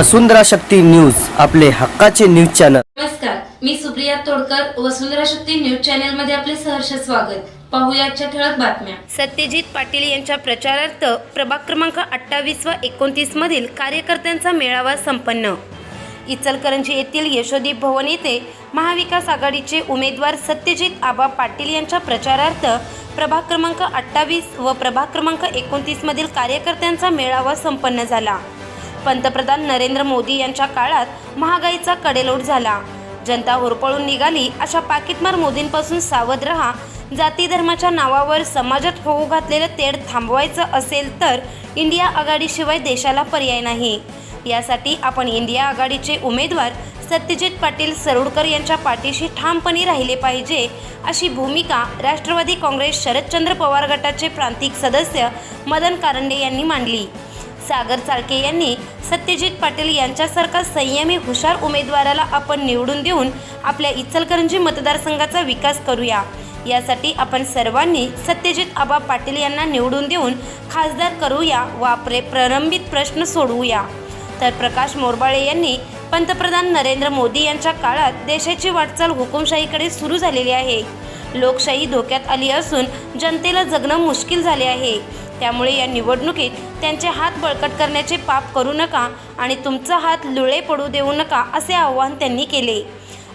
वसुंधरा Shakti news आपले हक्काचे news channel. नमस्कार मी सुप्रिया तोडकर वसुंधरा शक्ती न्यूज चॅनलमध्ये आपले सहर्ष स्वागत. पाहूया आजच्या ठळक बातम्या. सत्यजित पाटील यांच्या प्रचारार्थ प्रभाग क्रमांक अठ्ठावीस व एकोणतीस मधील कार्यकर्त्यांचा मेळावा संपन्न. इचलकरंजी येथील यशोदीप भवन येथे महाविकास आघाडीचे उमेदवार सत्यजित आबा पाटील यांच्या प्रचारार्थ प्रभाग क्रमांक अठ्ठावीस व प्रभाग क्रमांक एकोणतीस मधील कार्यकर्त्यांचा मेळावा संपन्न झाला. पंतप्रधान नरेंद्र मोदी यांच्या काळात महागाईचा कडेलोट झाला. जनता होरपळून निघाली अशा पाकिटमार मोदींपासून सावध रहा. जाती धर्माच्या नावावर समाजात होऊ घातलेलं तेढ थांबवायचं असेल तर इंडिया आघाडीशिवाय देशाला पर्याय नाही. यासाठी आपण इंडिया आघाडीचे उमेदवार सत्यजित पाटील सरोडकर यांच्या पाठीशी ठामपणे राहिले पाहिजे अशी भूमिका राष्ट्रवादी काँग्रेस शरदचंद्र पवार गटाचे प्रांतिक सदस्य मदन कारंडे यांनी मांडली. सागर चाळके यांनी सत्यजित पाटील यांच्यासारखा संयमी हुशार उमेदवाराला आपण निवडून देऊन आपल्या इचलकरंजी मतदारसंघाचा विकास करूया. यासाठी आपण सर्वांनी सत्यजित आबा पाटील यांना निवडून देऊन खासदार करूया व आपले प्रलंबित प्रश्न सोडवूया. तर प्रकाश मोरबाळे यांनी पंतप्रधान नरेंद्र मोदी यांच्या काळात देशाची वाटचाल हुकुमशाहीकडे सुरू झालेली आहे. लोकशाही धोक्यात आली असून जनतेला जगणं मुश्किल झाले आहे. त्यामुळे या निवडणुकीत त्यांचे हात बळकट करण्याचे पाप करू नका आणि तुमचा हात लुळे पडू देऊ नका असे आवाहन त्यांनी केले.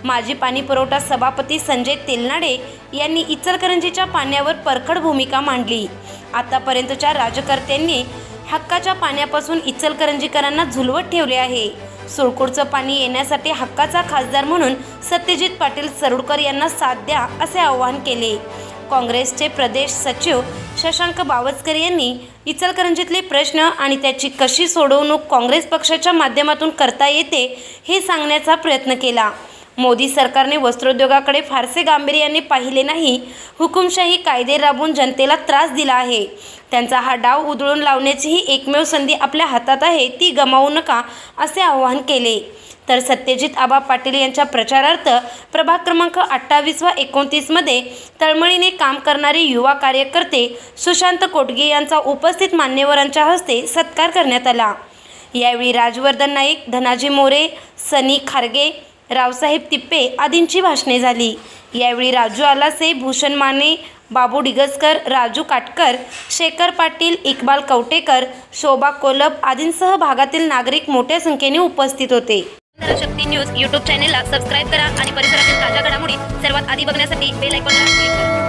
माजी पाणी पुरवठा सभापती संजय तेलनाडे यांनी इचलकरंजीच्या पाण्यावर परखड भूमिका मांडली. आतापर्यंतच्या राजकर्त्यांनी हक्काच्या पाण्यापासून इचलकरंजीकरांना झुलवत ठेवले आहे. सुळकूडचं पाणी येण्यासाठी हक्काचा खासदार म्हणून सत्यजित पाटील सरुडकर यांना साथ द्या असे आवाहन केले. काँग्रेसचे प्रदेश सचिव शशांक बावचकर यांनी इचलकरंजीतले प्रश्न आणि त्याची कशी सोडवणूक काँग्रेस पक्षाच्या माध्यमातून करता येते हे सांगण्याचा प्रयत्न केला. मोदी सरकारने वस्त्रोद्योगाकडे फारसे गांभीर्याने पाहिले नाही. हुकुमशाही कायदे राबवून जनतेला त्रास दिला आहे. त्यांचा हा डाव उधळून लावण्याची ही एकमेव संधी आपल्या हातात आहे ती गमावू नका असे आवाहन केले. तर सत्यजित आबा पाटील यांच्या प्रचारार्थ प्रभाग क्रमांक अठ्ठावीस व एकोणतीसमध्ये तळमळीने काम करणारे युवा कार्यकर्ते सुशांत कोटगे यांचा उपस्थित मान्यवरांच्या हस्ते सत्कार करण्यात आला. यावेळी राजवर्धन नाईक धनाजी मोरे सनी खारगे रावसाहेब तिप्पे आदींची भाषणे झाली. यावेळी राजू आलासे भूषण माने बाबू डिगसकर राजू काटकर शेखर पाटील इक्बाल कवटेकर शोभा कोलब आदींसह भागातील नागरिक मोठ्या संख्येने उपस्थित होते. शक्ती न्यूज यूट्यूब चॅनेलला सबस्क्राईब करा आणि परिसरातील ताज्या घडामोडी सर्वात आधी बघण्यासाठी बेल आयकॉनला क्लिक करा.